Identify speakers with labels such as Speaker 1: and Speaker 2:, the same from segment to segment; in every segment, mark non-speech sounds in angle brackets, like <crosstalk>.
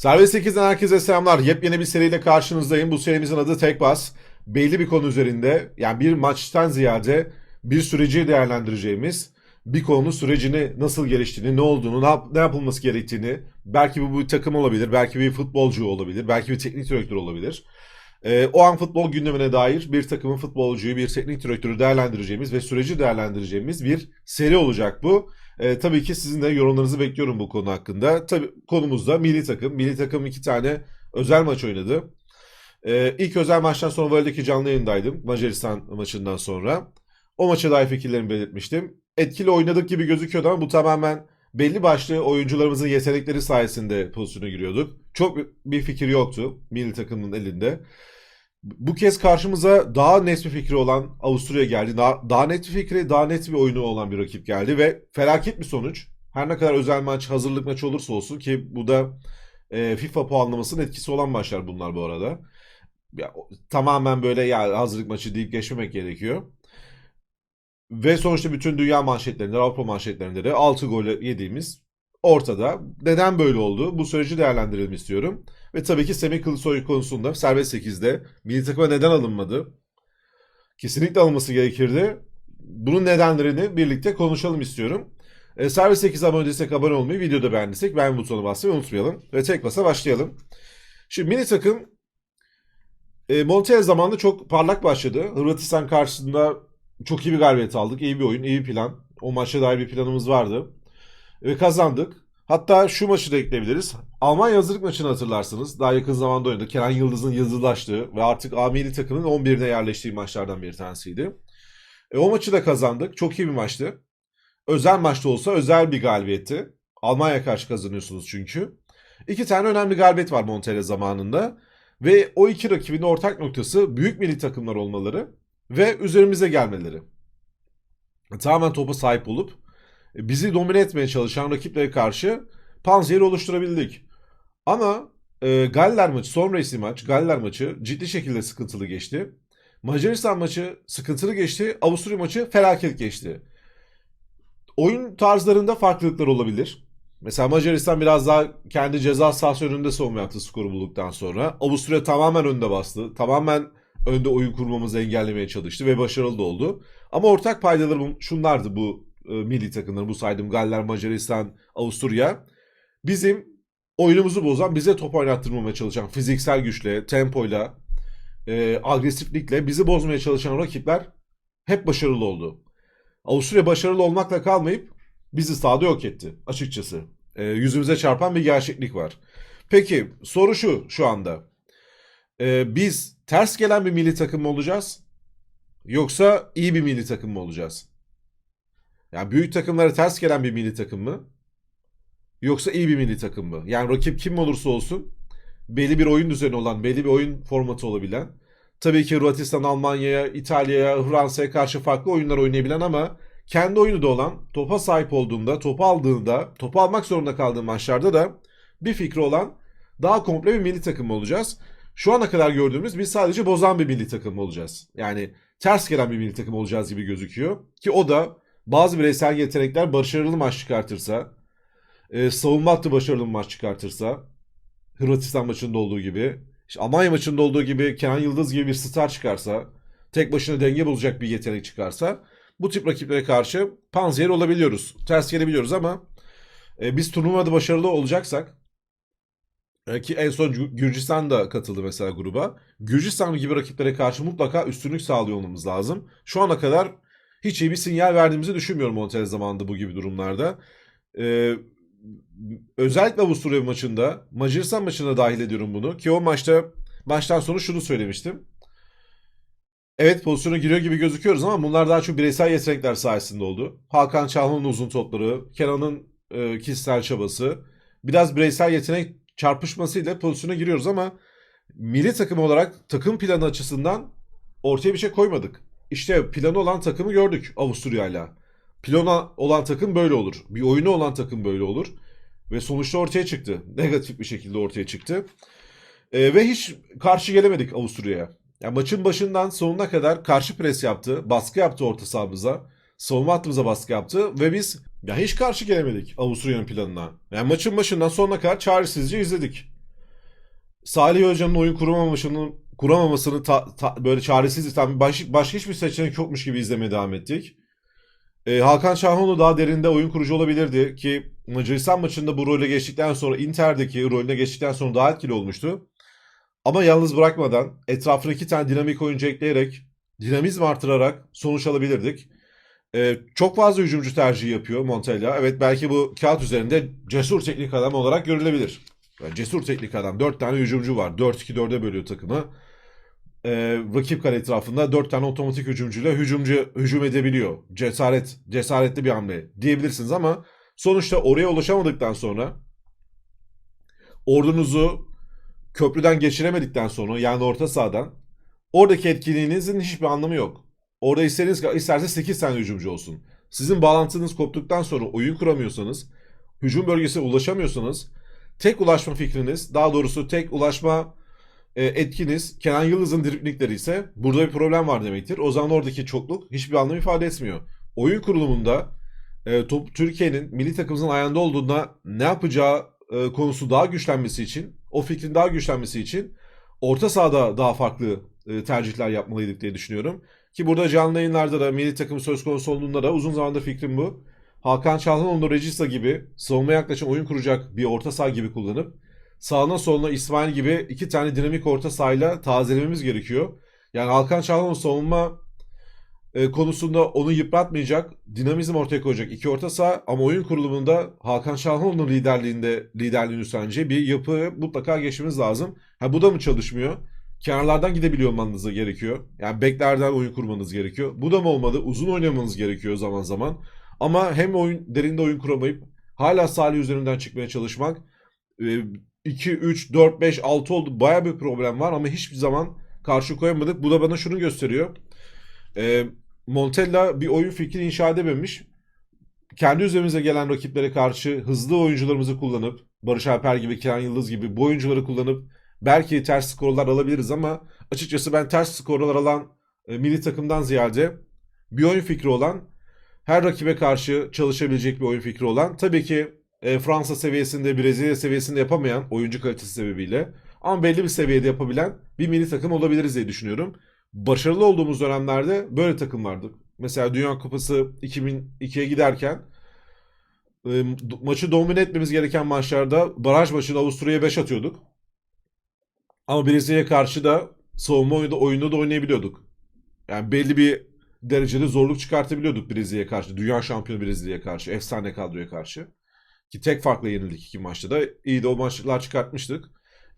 Speaker 1: Serbest 8'den herkese selamlar. Yepyeni bir seriyle karşınızdayım. Bu serimizin adı Tek Bas. Belli bir konu üzerinde yani bir maçtan ziyade bir süreci değerlendireceğimiz bir konunun sürecini nasıl geliştiğini, ne olduğunu, ne, ne yapılması gerektiğini, belki bu bir takım olabilir, belki bir futbolcu olabilir, belki bir teknik direktör olabilir. Ee, o an futbol gündemine dair bir takımın futbolcuyu, bir teknik direktörü değerlendireceğimiz ve süreci değerlendireceğimiz bir seri olacak bu. Ee, tabii ki sizin de yorumlarınızı bekliyorum bu konu hakkında. Tabii konumuz da milli takım. Milli takım iki tane özel maç oynadı. Ee, ilk özel maçtan sonra Vali'deki canlı yayındaydım. Macaristan maçından sonra. O maça dair fikirlerimi belirtmiştim. Etkili oynadık gibi gözüküyordu ama bu tamamen belli başlı oyuncularımızın yetenekleri sayesinde pozisyona giriyorduk. Çok bir fikir yoktu milli takımın elinde. Bu kez karşımıza daha net bir fikri olan Avusturya geldi. Daha, daha net bir fikri, daha net bir oyunu olan bir rakip geldi ve felaket bir sonuç. Her ne kadar özel maç, hazırlık maçı olursa olsun ki bu da e, FIFA puanlamasının etkisi olan maçlar bunlar bu arada. Ya, tamamen böyle ya hazırlık maçı deyip geçmemek gerekiyor. Ve sonuçta bütün dünya manşetlerinde, Avrupa manşetlerinde de 6 gol yediğimiz ortada. Neden böyle oldu? Bu süreci değerlendirelim istiyorum. Ve tabii ki Semih Kılıçsoy konusunda serbest 8'de milli takıma neden alınmadı? Kesinlikle alınması gerekirdi. Bunun nedenlerini birlikte konuşalım istiyorum. E, serbest 8 abone değilsek abone olmayı, videoda beğendiysek beğen butonuna basmayı unutmayalım. Ve tek basa başlayalım. Şimdi milli takım e, Montella zamanında çok parlak başladı. Hırvatistan karşısında çok iyi bir galibiyet aldık. İyi bir oyun, iyi bir plan. O maça dair bir planımız vardı. Ve kazandık. Hatta şu maçı da ekleyebiliriz. Almanya hazırlık maçını hatırlarsınız. Daha yakın zamanda oynadı. Kenan Yıldız'ın yıldızlaştığı ve artık A milli takımın 11'ine yerleştiği maçlardan bir tanesiydi. E, o maçı da kazandık. Çok iyi bir maçtı. Özel maçta olsa özel bir galibiyetti. Almanya karşı kazanıyorsunuz çünkü. İki tane önemli galibiyet var Montella zamanında. Ve o iki rakibin ortak noktası büyük milli takımlar olmaları ve üzerimize gelmeleri. Tamamen topa sahip olup e, bizi domine etmeye çalışan rakiplere karşı panzehir oluşturabildik. Ama e, Galler maçı, son racing maç, Galler maçı ciddi şekilde sıkıntılı geçti. Macaristan maçı sıkıntılı geçti. Avusturya maçı felaket geçti. Oyun tarzlarında farklılıklar olabilir. Mesela Macaristan biraz daha kendi ceza sahası önünde savunma yaptı skoru bulduktan sonra. Avusturya tamamen önde bastı. Tamamen önde oyun kurmamızı engellemeye çalıştı ve başarılı da oldu. Ama ortak paydaları şunlardı bu e, milli takımların bu saydığım Galler, Macaristan, Avusturya. Bizim oyunumuzu bozan, bize top oynattırmamaya çalışan fiziksel güçle, tempoyla, e, agresiflikle bizi bozmaya çalışan rakipler hep başarılı oldu. Avusturya başarılı olmakla kalmayıp bizi sahada yok etti açıkçası. E, yüzümüze çarpan bir gerçeklik var. Peki soru şu şu anda. E, biz ters gelen bir milli takım mı olacağız? Yoksa iyi bir milli takım mı olacağız? Yani büyük takımlara ters gelen bir milli takım mı? Yoksa iyi bir milli takım mı? Yani rakip kim olursa olsun belli bir oyun düzeni olan, belli bir oyun formatı olabilen, tabii ki Hırvatistan, Almanya'ya, İtalya'ya, Fransa'ya karşı farklı oyunlar oynayabilen ama kendi oyunu da olan, topa sahip olduğunda, topu aldığında, topu almak zorunda kaldığı maçlarda da bir fikri olan daha komple bir milli takım olacağız. Şu ana kadar gördüğümüz biz sadece bozan bir milli takım olacağız. Yani ters gelen bir milli takım olacağız gibi gözüküyor. Ki o da bazı bireysel yetenekler başarılı maç çıkartırsa, e, savunma hattı başarılı maç çıkartırsa, Hırvatistan maçında olduğu gibi, işte Almanya maçında olduğu gibi Kenan Yıldız gibi bir star çıkarsa, tek başına denge bozacak bir yetenek çıkarsa, bu tip rakiplere karşı panzehir olabiliyoruz. Ters gelebiliyoruz ama e, biz turnuvada başarılı olacaksak, e, ki en son Gü- Gürcistan da katıldı mesela gruba. Gürcistan gibi rakiplere karşı mutlaka üstünlük sağlıyor olmamız lazım. Şu ana kadar hiç iyi bir sinyal verdiğimizi düşünmüyorum Montella zamanında bu gibi durumlarda. Ee, özellikle Avusturya maçında, Macaristan maçına dahil ediyorum bunu. Ki o maçta maçtan sonra şunu söylemiştim. Evet pozisyona giriyor gibi gözüküyoruz ama bunlar daha çok bireysel yetenekler sayesinde oldu. Hakan Çalhanoğlu'nun uzun topları, Kenan'ın e, kişisel çabası, biraz bireysel yetenek çarpışmasıyla pozisyona giriyoruz ama milli takım olarak takım planı açısından ortaya bir şey koymadık. İşte planı olan takımı gördük Avusturya'yla. Planı olan takım böyle olur. Bir oyunu olan takım böyle olur. Ve sonuçta ortaya çıktı. <laughs> Negatif bir şekilde ortaya çıktı. Ee, ve hiç karşı gelemedik Avusturya'ya. Yani maçın başından sonuna kadar karşı pres yaptı. Baskı yaptı orta sahamıza. Savunma hattımıza baskı yaptı. Ve biz ya hiç karşı gelemedik Avusturya'nın planına. Yani maçın başından sonuna kadar çaresizce izledik. Salih Hoca'nın oyun kuramamasını kuramamasını ta- ta- böyle çaresiz tam baş, başka hiçbir seçenek yokmuş gibi izlemeye devam ettik. Ee, Hakan Çalhanoğlu daha derinde oyun kurucu olabilirdi ki Macaristan maçında bu role geçtikten sonra Inter'deki rolüne geçtikten sonra daha etkili olmuştu. Ama yalnız bırakmadan etrafına iki tane dinamik oyuncu ekleyerek dinamizm artırarak sonuç alabilirdik. Ee, çok fazla hücumcu tercihi yapıyor Montella. Evet belki bu kağıt üzerinde cesur teknik adam olarak görülebilir. Yani cesur teknik adam. Dört tane hücumcu var. 4-2-4'e bölüyor takımı. Ee, rakip kale etrafında dört tane otomatik hücumcuyla hücumcu hücum edebiliyor. Cesaret, cesaretli bir hamle diyebilirsiniz ama sonuçta oraya ulaşamadıktan sonra ordunuzu köprüden geçiremedikten sonra yani orta sahadan oradaki etkinliğinizin hiçbir anlamı yok. Orada istediğiniz isterse 8 tane hücumcu olsun. Sizin bağlantınız koptuktan sonra oyun kuramıyorsanız, hücum bölgesine ulaşamıyorsanız tek ulaşma fikriniz, daha doğrusu tek ulaşma e, etkiniz Kenan Yıldız'ın driplikleri ise burada bir problem var demektir. O zaman oradaki çokluk hiçbir anlam ifade etmiyor. Oyun kurulumunda e, top, Türkiye'nin milli takımımızın ayağında olduğunda ne yapacağı e, konusu daha güçlenmesi için, o fikrin daha güçlenmesi için orta sahada daha farklı tercihler yapmalıydık diye düşünüyorum. Ki burada canlı yayınlarda da milli takım söz konusu olduğunda da uzun zamandır fikrim bu. Hakan Çalhanoğlu Regista gibi savunma yaklaşan oyun kuracak bir orta saha gibi kullanıp sağına soluna İsmail gibi iki tane dinamik orta sahayla tazelememiz gerekiyor. Yani Hakan Çalhanoğlu savunma e, konusunda onu yıpratmayacak, dinamizm ortaya koyacak iki orta saha ama oyun kurulumunda Hakan Çalhanoğlu'nun liderliğinde liderliğini üstleneceği bir yapı mutlaka geçmemiz lazım. Ha bu da mı çalışmıyor? Kenarlardan gidebiliyor olmanız gerekiyor. Yani beklerden oyun kurmanız gerekiyor. Bu da mı olmadı? Uzun oynamanız gerekiyor zaman zaman. Ama hem oyun derinde oyun kuramayıp hala Salih üzerinden çıkmaya çalışmak e, 2, 3, 4, 5, 6 oldu. Baya bir problem var ama hiçbir zaman karşı koyamadık. Bu da bana şunu gösteriyor. E, Montella bir oyun fikri inşa edememiş. Kendi üzerimize gelen rakiplere karşı hızlı oyuncularımızı kullanıp Barış Alper gibi, Kenan Yıldız gibi bu oyuncuları kullanıp belki ters skorlar alabiliriz ama açıkçası ben ters skorlar alan e, milli takımdan ziyade bir oyun fikri olan her rakibe karşı çalışabilecek bir oyun fikri olan tabii ki e, Fransa seviyesinde, Brezilya seviyesinde yapamayan oyuncu kalitesi sebebiyle ama belli bir seviyede yapabilen bir milli takım olabiliriz diye düşünüyorum. Başarılı olduğumuz dönemlerde böyle takımlardık. Mesela Dünya Kupası 2002'ye giderken e, maçı domine etmemiz gereken maçlarda baraj maçında Avusturya'ya 5 atıyorduk. Ama Brezilya'ya karşı da savunma oyunda, oyunda da oynayabiliyorduk. Yani belli bir derecede zorluk çıkartabiliyorduk Brezilya'ya karşı. Dünya şampiyonu Brezilya'ya karşı. Efsane kadroya karşı. Ki tek farkla yenildik iki maçta da. İyi de o maçlar çıkartmıştık.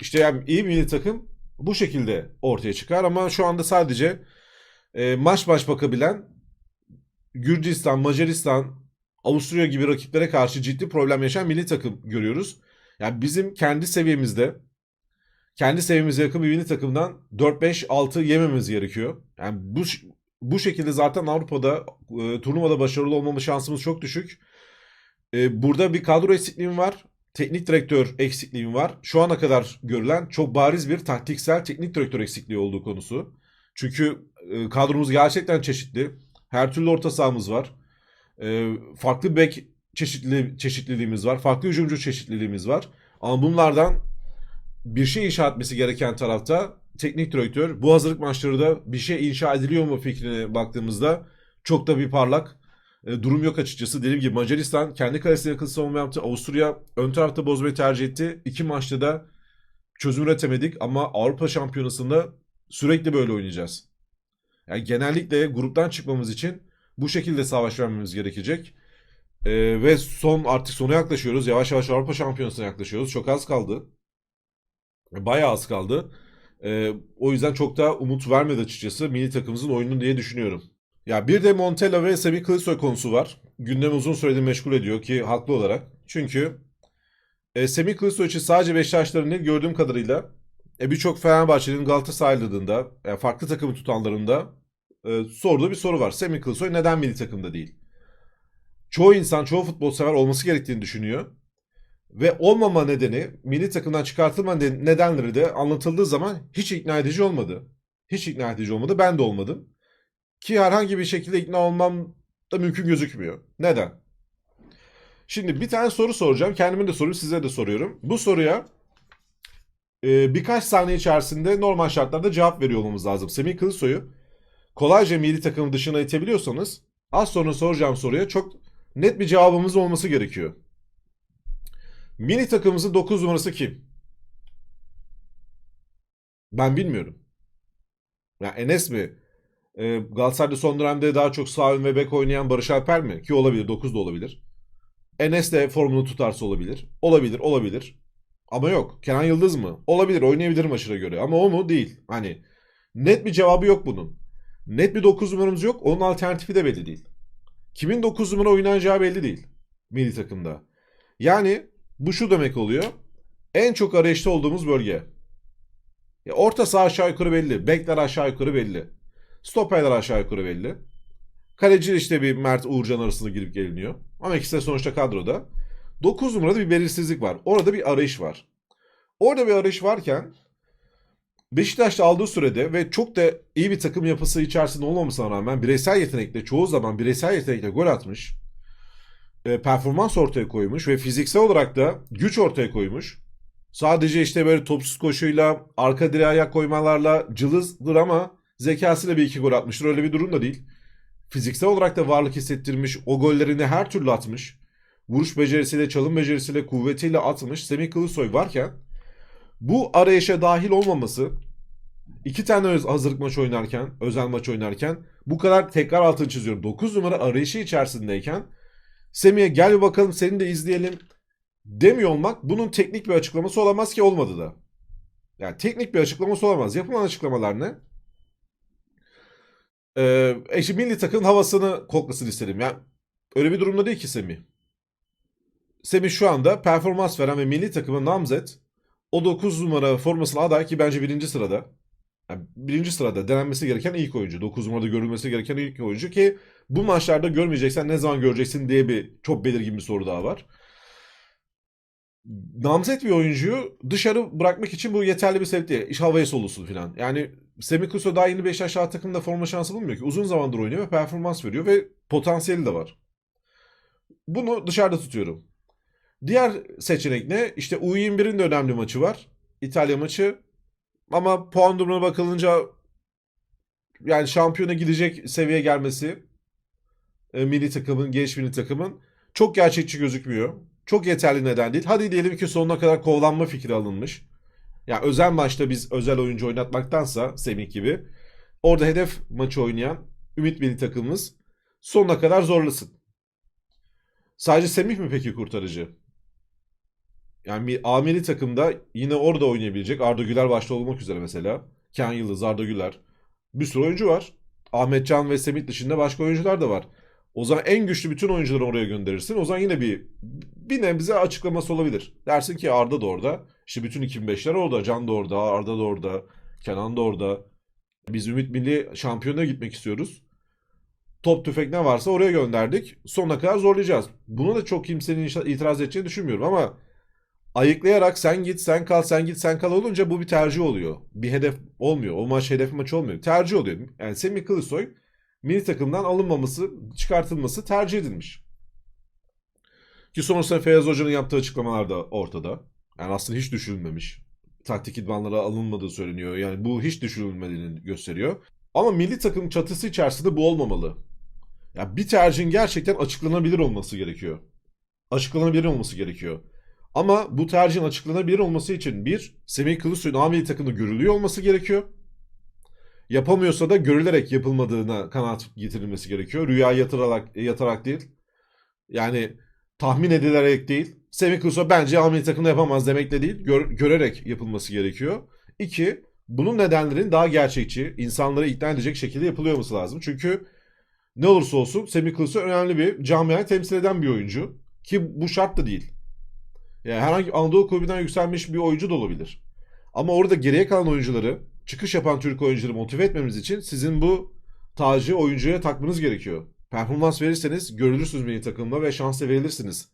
Speaker 1: İşte yani iyi milli takım bu şekilde ortaya çıkar ama şu anda sadece e, maç maç bakabilen Gürcistan, Macaristan, Avusturya gibi rakiplere karşı ciddi problem yaşayan milli takım görüyoruz. Yani bizim kendi seviyemizde kendi seviyemize yakın bir milli takımdan 4-5-6 yememiz gerekiyor. Yani bu bu şekilde zaten Avrupa'da e, turnuvada başarılı olmama şansımız çok düşük. E, burada bir kadro eksikliğim var. Teknik direktör eksikliğim var. Şu ana kadar görülen çok bariz bir taktiksel teknik direktör eksikliği olduğu konusu. Çünkü e, kadromuz gerçekten çeşitli. Her türlü orta sahamız var. E, farklı bek çeşitli çeşitliliğimiz var. Farklı hücumcu çeşitliliğimiz var. Ama bunlardan bir şey inşa etmesi gereken tarafta teknik direktör. Bu hazırlık maçları da bir şey inşa ediliyor mu fikrine baktığımızda çok da bir parlak e, durum yok açıkçası. Dediğim gibi Macaristan kendi kalesine yakın savunma yaptı. Avusturya ön tarafta bozmayı tercih etti. İki maçta da çözüm üretemedik ama Avrupa Şampiyonası'nda sürekli böyle oynayacağız. Yani genellikle gruptan çıkmamız için bu şekilde savaş vermemiz gerekecek. E, ve son artık sona yaklaşıyoruz. Yavaş yavaş Avrupa Şampiyonası'na yaklaşıyoruz. Çok az kaldı. Bayağı az kaldı. Ee, o yüzden çok da umut vermedi açıkçası milli takımımızın oyununu diye düşünüyorum. Ya bir de Montella ve Semih Kılıçsoy konusu var. Gündemi uzun süredir meşgul ediyor ki haklı olarak. Çünkü e, Semih Kılıçsoy için sadece Beşiktaşların gördüğüm kadarıyla e, birçok Fenerbahçe'nin Galatasaraylılığında, e, farklı takımı tutanlarında e, sorduğu bir soru var. Semih Kılıçsoy neden milli takımda değil? Çoğu insan, çoğu futbol sever olması gerektiğini düşünüyor. Ve olmama nedeni, milli takımdan çıkartılma nedenleri de anlatıldığı zaman hiç ikna edici olmadı. Hiç ikna edici olmadı. Ben de olmadım. Ki herhangi bir şekilde ikna olmam da mümkün gözükmüyor. Neden? Şimdi bir tane soru soracağım. Kendime de soruyorum, size de soruyorum. Bu soruya e, birkaç saniye içerisinde normal şartlarda cevap veriyor olmamız lazım. Semih Kılıçsoy'u kolayca milli takım dışına itebiliyorsanız az sonra soracağım soruya çok net bir cevabımız olması gerekiyor. Milli takımımızın 9 numarası kim? Ben bilmiyorum. Ya Enes mi? Ee, Galatasaray'da son dönemde daha çok sağ ön ve bek oynayan Barış Alper mi? Ki olabilir. 9 da olabilir. Enes de formunu tutarsa olabilir. Olabilir, olabilir. Ama yok. Kenan Yıldız mı? Olabilir, oynayabilir maçına göre. Ama o mu? Değil. Hani net bir cevabı yok bunun. Net bir 9 numaramız yok. Onun alternatifi de belli değil. Kimin 9 numara oynayacağı belli değil. Milli takımda. Yani bu şu demek oluyor. En çok arayışta olduğumuz bölge. Ya orta saha aşağı yukarı belli. Bekler aşağı yukarı belli. Stoperler aşağı yukarı belli. Kaleci işte bir Mert Uğurcan arasında girip geliniyor. Ama ikisi de sonuçta kadroda. 9 numarada bir belirsizlik var. Orada bir arayış var. Orada bir arayış varken Beşiktaş'ta aldığı sürede ve çok da iyi bir takım yapısı içerisinde olmamasına rağmen bireysel yetenekle çoğu zaman bireysel yetenekle gol atmış. e, performans ortaya koymuş ve fiziksel olarak da güç ortaya koymuş. Sadece işte böyle topsuz koşuyla, arka direğe ayak koymalarla cılızdır ama zekasıyla bir iki gol atmıştır. Öyle bir durum da değil. Fiziksel olarak da varlık hissettirmiş. O gollerini her türlü atmış. Vuruş becerisiyle, çalım becerisiyle, kuvvetiyle atmış. Semih Kılıçsoy varken bu arayışa dahil olmaması iki tane hazırlık maçı oynarken, özel maç oynarken bu kadar tekrar altını çiziyorum. 9 numara arayışı içerisindeyken Semih'e gel bir bakalım seni de izleyelim demiyor olmak bunun teknik bir açıklaması olamaz ki olmadı da. Yani teknik bir açıklaması olamaz. Yapılan açıklamalar ne? Ee, eşi milli takımın havasını koklasın istedim. Yani öyle bir durumda değil ki Semih. Semih şu anda performans veren ve milli takımın namzet o 9 numara formasına aday ki bence birinci sırada. Yani birinci sırada denenmesi gereken ilk oyuncu. 9 numarada görülmesi gereken ilk oyuncu ki bu maçlarda görmeyeceksen ne zaman göreceksin diye bir çok belirgin bir soru daha var. Namzet bir oyuncuyu dışarı bırakmak için bu yeterli bir sebep değil. İş havaya solusun falan. Yani Semih Kılıçsoy daha yeni Beşiktaş A takımında forma şansı bulmuyor ki. Uzun zamandır oynuyor ve performans veriyor ve potansiyeli de var. Bunu dışarıda tutuyorum. Diğer seçenek ne? İşte U21'in de önemli maçı var. İtalya maçı. Ama puan durumuna bakılınca yani şampiyona gidecek seviyeye gelmesi e, milli takımın, genç milli takımın çok gerçekçi gözükmüyor. Çok yeterli neden değil. Hadi diyelim ki sonuna kadar kovlanma fikri alınmış. Yani özel maçta biz özel oyuncu oynatmaktansa Semih gibi orada hedef maçı oynayan Ümit milli takımımız sonuna kadar zorlasın. Sadece Semih mi peki kurtarıcı? Yani bir A milli takımda yine orada oynayabilecek Arda Güler başta olmak üzere mesela. Ken Yıldız, Arda Güler. Bir sürü oyuncu var. Ahmet Can ve Semih dışında başka oyuncular da var. O zaman en güçlü bütün oyuncuları oraya gönderirsin. O zaman yine bir bir nebze açıklaması olabilir. Dersin ki Arda da orada. İşte bütün 2005'ler orada. Can da orada. Arda da orada. Kenan da orada. Biz Ümit Milli şampiyona gitmek istiyoruz. Top tüfek ne varsa oraya gönderdik. Sonuna kadar zorlayacağız. Buna da çok kimsenin itiraz edeceğini düşünmüyorum ama ayıklayarak sen git sen kal sen git sen kal olunca bu bir tercih oluyor. Bir hedef olmuyor. O maç hedef maç olmuyor. Tercih oluyor. Yani Semih Kılıçsoy milli takımdan alınmaması, çıkartılması tercih edilmiş. Ki sonrasında Feyyaz Hoca'nın yaptığı açıklamalar da ortada. Yani aslında hiç düşünülmemiş. Taktik idmanlara alınmadığı söyleniyor. Yani bu hiç düşünülmediğini gösteriyor. Ama milli takım çatısı içerisinde bu olmamalı. Ya bir tercihin gerçekten açıklanabilir olması gerekiyor. Açıklanabilir olması gerekiyor. Ama bu tercihin açıklanabilir olması için bir, Semih Kılıçsoy'un A milli takımda görülüyor olması gerekiyor. Yapamıyorsa da görülerek yapılmadığına kanaat getirilmesi gerekiyor. Rüya yatırarak, yatarak değil. Yani tahmin edilerek değil. Semih Kılıçsoy bence A milli takımda yapamaz demekle değil. gör- görerek yapılması gerekiyor. İki, bunun nedenlerin daha gerçekçi, insanları ikna edecek şekilde yapılıyor olması lazım. Çünkü ne olursa olsun Semih Kılıçsoy önemli bir camiayı temsil eden bir oyuncu. Ki bu şart da değil. Yani herhangi Anadolu kulübünden yükselmiş bir oyuncu da olabilir. Ama orada geriye kalan oyuncuları, çıkış yapan Türk oyuncuları motive etmemiz için sizin bu tacı oyuncuya takmanız gerekiyor. Performans verirseniz görülürsünüz milli takımda ve şans da verilirsiniz.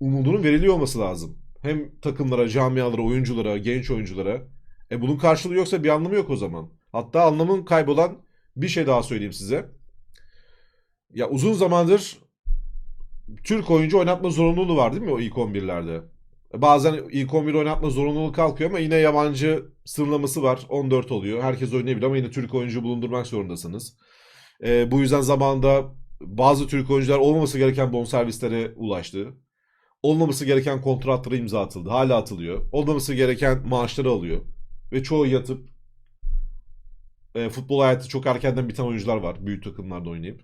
Speaker 1: Umudunun veriliyor olması lazım. Hem takımlara, camialara, oyunculara, genç oyunculara. E bunun karşılığı yoksa bir anlamı yok o zaman. Hatta anlamın kaybolan bir şey daha söyleyeyim size. Ya uzun zamandır Türk oyuncu oynatma zorunluluğu var değil mi o ilk 11'lerde? Bazen ilk 11 oynatma zorunluluğu kalkıyor ama yine yabancı sınırlaması var. 14 oluyor. Herkes oynayabilir ama yine Türk oyuncu bulundurmak zorundasınız. Ee, bu yüzden zamanında bazı Türk oyuncular olmaması gereken bonservislere ulaştı. Olmaması gereken kontratlara imza atıldı. Hala atılıyor. Olmaması gereken maaşları alıyor. Ve çoğu yatıp e, futbol hayatı çok erkenden biten oyuncular var. Büyük takımlarda oynayıp.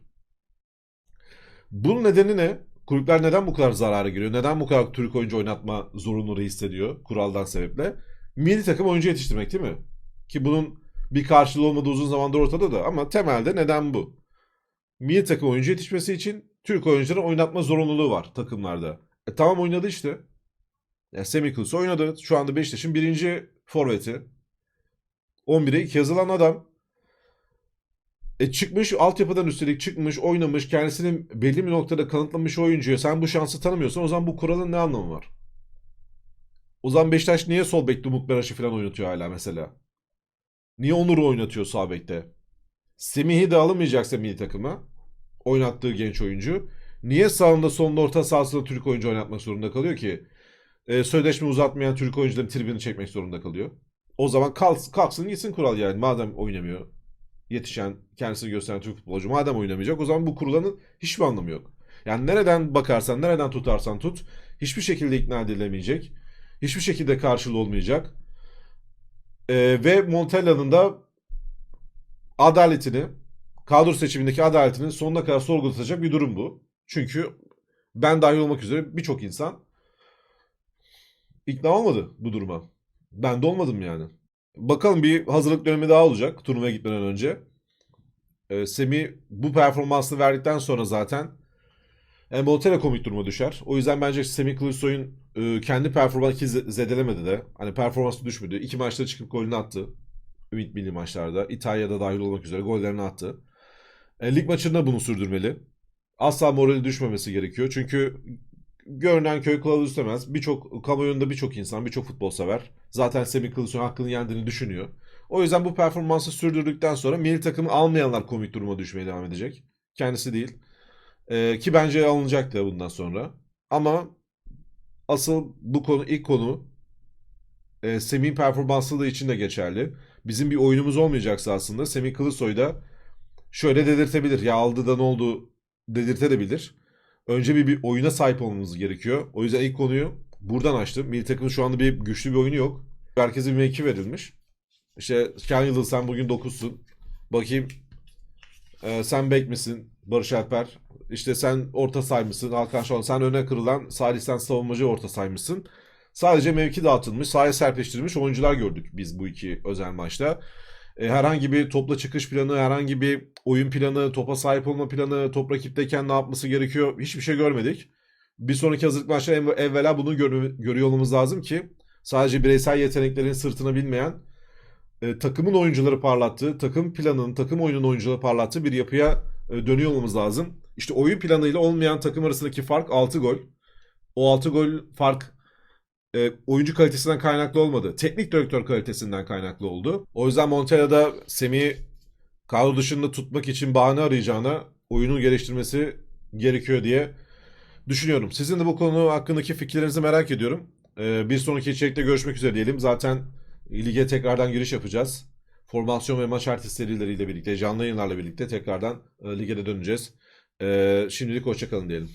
Speaker 1: Bunun nedeni ne? Kulüpler neden bu kadar zarara giriyor? Neden bu kadar Türk oyuncu oynatma zorunluluğu hissediyor kuraldan sebeple? Milli takım oyuncu yetiştirmek değil mi? Ki bunun bir karşılığı olmadığı uzun zamandır ortada da ama temelde neden bu? Milli takım oyuncu yetişmesi için Türk oyuncuların oynatma zorunluluğu var takımlarda. E tamam oynadı işte. Ya Semih Kılıç oynadı. Şu anda Beşiktaş'ın birinci forveti. 11'e 2 yazılan adam. E çıkmış altyapıdan üstelik çıkmış oynamış kendisini belli bir noktada kanıtlamış oyuncuya sen bu şansı tanımıyorsan o zaman bu kuralın ne anlamı var? O zaman Beşiktaş niye sol bekte Umut Meraş'ı falan oynatıyor hala mesela? Niye Onur'u oynatıyor sağ bekte? Semih'i de alamayacaksa milli takıma oynattığı genç oyuncu. Niye sağında solunda orta sahasında Türk oyuncu oynatmak zorunda kalıyor ki? E, sözleşme uzatmayan Türk oyuncuların tribünü çekmek zorunda kalıyor. O zaman kalksın, kalksın gitsin kural yani madem oynamıyor yetişen, kendisini gösteren Türk futbolcu madem oynamayacak o zaman bu kurulanın hiçbir anlamı yok. Yani nereden bakarsan, nereden tutarsan tut hiçbir şekilde ikna edilemeyecek. Hiçbir şekilde karşılığı olmayacak. Ee, ve Montella'nın da adaletini, kadro seçimindeki adaletini sonuna kadar sorgulatacak bir durum bu. Çünkü ben dahil olmak üzere birçok insan ikna olmadı bu duruma. Ben de olmadım yani. Bakalım bir hazırlık dönemi daha olacak turnuvaya gitmeden önce. Ee, Semih bu performansını verdikten sonra zaten Embotel'e komik duruma düşer. O yüzden bence Semih Kılıçsoy'un e, kendi performansı ze- zedelemedi de. Hani performansı düşmedi. İki maçta çıkıp golünü attı. Ümit Milli maçlarda. İtalya'da dahil olmak üzere gollerini attı. E, lig maçında bunu sürdürmeli. Asla morali düşmemesi gerekiyor. Çünkü görünen köy kılavuz istemez. Birçok kamuoyunda birçok insan, birçok futbol sever. Zaten Semih Kılıçsoy'un hakkını yendiğini düşünüyor. O yüzden bu performansı sürdürdükten sonra milli takımı almayanlar komik duruma düşmeye devam edecek. Kendisi değil. Ee, ki bence alınacak da bundan sonra. Ama asıl bu konu ilk konu e, Semih'in performansı da için de geçerli. Bizim bir oyunumuz olmayacaksa aslında Semih Kılıçsoy da şöyle dedirtebilir. Ya aldı da ne oldu dedirtebilir. Önce bir, bir oyuna sahip olmamız gerekiyor. O yüzden ilk konuyu buradan açtım. Milli takımın şu anda bir güçlü bir oyunu yok. Herkese bir mevki verilmiş. İşte Ken Yıldız sen bugün 9'sun. Bakayım e, sen bek misin? Barış Alper. İşte sen orta say mısın? Hakan Şahan. Sen öne kırılan Salih sen savunmacı orta saymışsın. Sadece mevki dağıtılmış, sahaya serpleştirilmiş oyuncular gördük biz bu iki özel maçta. E, herhangi bir topla çıkış planı, herhangi bir oyun planı, topa sahip olma planı, top rakipteyken ne yapması gerekiyor hiçbir şey görmedik. Bir sonraki hazırlık maçta ev- evvela bunu gör- görüyor olmamız lazım ki sadece bireysel yeteneklerin sırtına binmeyen e, takımın oyuncuları parlattığı, takım planının, takım oyunun oyuncuları parlattığı bir yapıya e, dönüyor olmamız lazım. İşte oyun planıyla olmayan takım arasındaki fark 6 gol. O 6 gol fark e, oyuncu kalitesinden kaynaklı olmadı. Teknik direktör kalitesinden kaynaklı oldu. O yüzden Montella'da Semih'i kadro dışında tutmak için bahane arayacağına oyunu geliştirmesi gerekiyor diye düşünüyorum. Sizin de bu konu hakkındaki fikirlerinizi merak ediyorum. E, bir sonraki içerikte görüşmek üzere diyelim. Zaten lige tekrardan giriş yapacağız. Formasyon ve maç artı serileriyle birlikte, canlı yayınlarla birlikte tekrardan e, lige döneceğiz. E, şimdilik hoşçakalın diyelim.